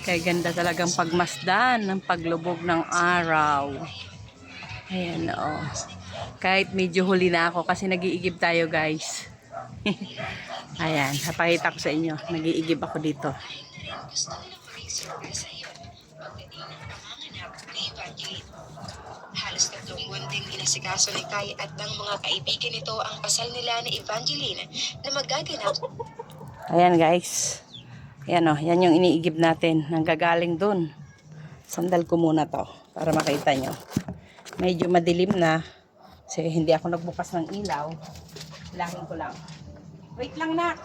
Kaya ganda talagang pagmasdan ng paglubog ng araw. Ayan, oo. Kahit medyo huli na ako kasi nag-iigib tayo guys. Ayan, napakita ko sa inyo. Nag-iigib ako dito. Halos tatlong buwan ding inasikaso ni Kai at ng mga kaibigan nito ang pasal nila ni Evangeline na magaganap Ayan guys. Ayan o, yan yung iniigib natin. Nanggagaling dun. Sandal ko muna to para makita nyo. Medyo madilim na. Kasi hindi ako nagbukas ng ilaw. Bilangin ko lang. Wait lang na.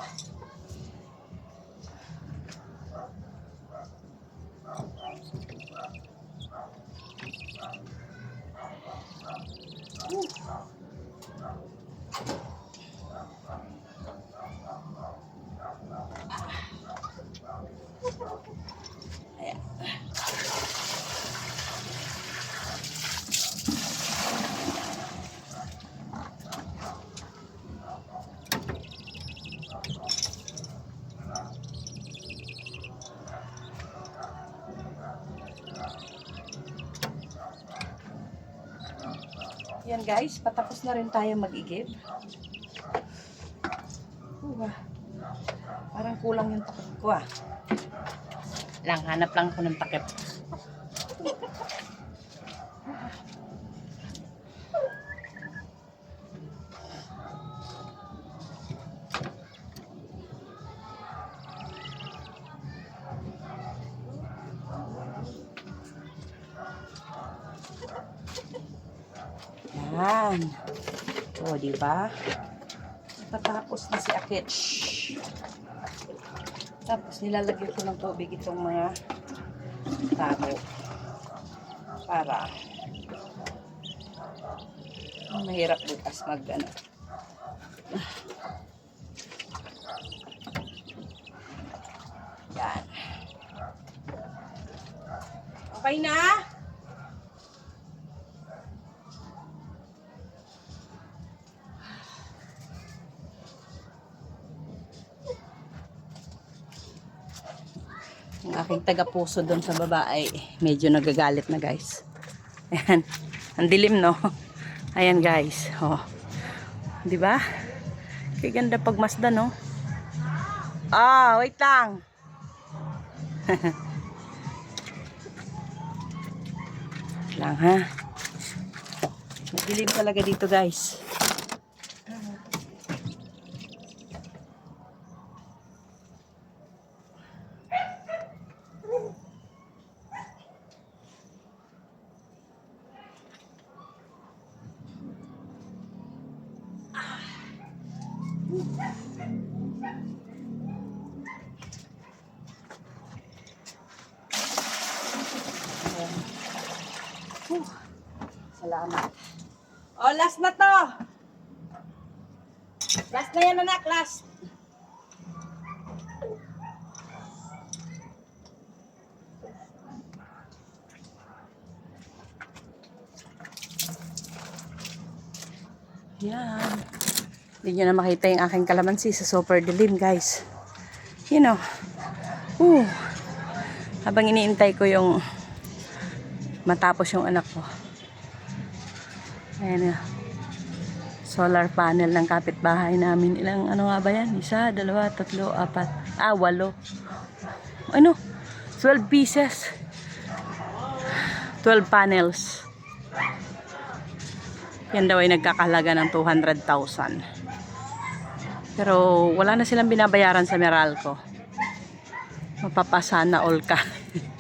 Yan guys, patapos na rin tayo mag-igib. Parang kulang yung takip ko ah. Lang, hanap lang ako ng takip. Yan. O, di ba? Patapos na si Akit. Tapos nilalagyan ko ng tubig itong mga tabo. Para ah, mahirap bukas mag ano. Yan. Okay na? Aking taga-puso doon sa baba ay medyo nagagalit na guys. Ayan. Ang dilim no. Ayan guys. Oh. 'Di ba? Kaya ganda pag Mazda no. Ah, wait lang. lang ha. Madilim talaga dito guys. Whew. Salamat. Oh, last na to. Last na yan, anak. Last. Yan. Hindi nyo na makita yung aking kalamansi sa super dilim, guys. You know. Ooh. Habang iniintay ko yung matapos yung anak ko. Ayan. Solar panel ng kapitbahay namin. Ilang ano nga ba yan? Isa, dalawa, tatlo, apat. Ah, walo. Ano? 12 pieces. 12 panels. Yan daw ay nagkakahalaga ng 200,000. Pero wala na silang binabayaran sa Meralco. Mapapasana all ka.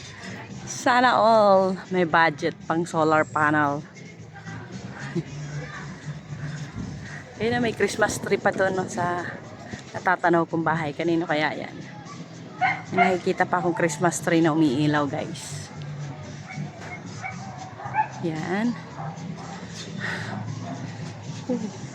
Sana all may budget pang solar panel. Ayun na, may Christmas tree pa to no, sa natatanaw kong bahay. Kanino kaya yan? May nakikita pa akong Christmas tree na umiilaw, guys. Yan.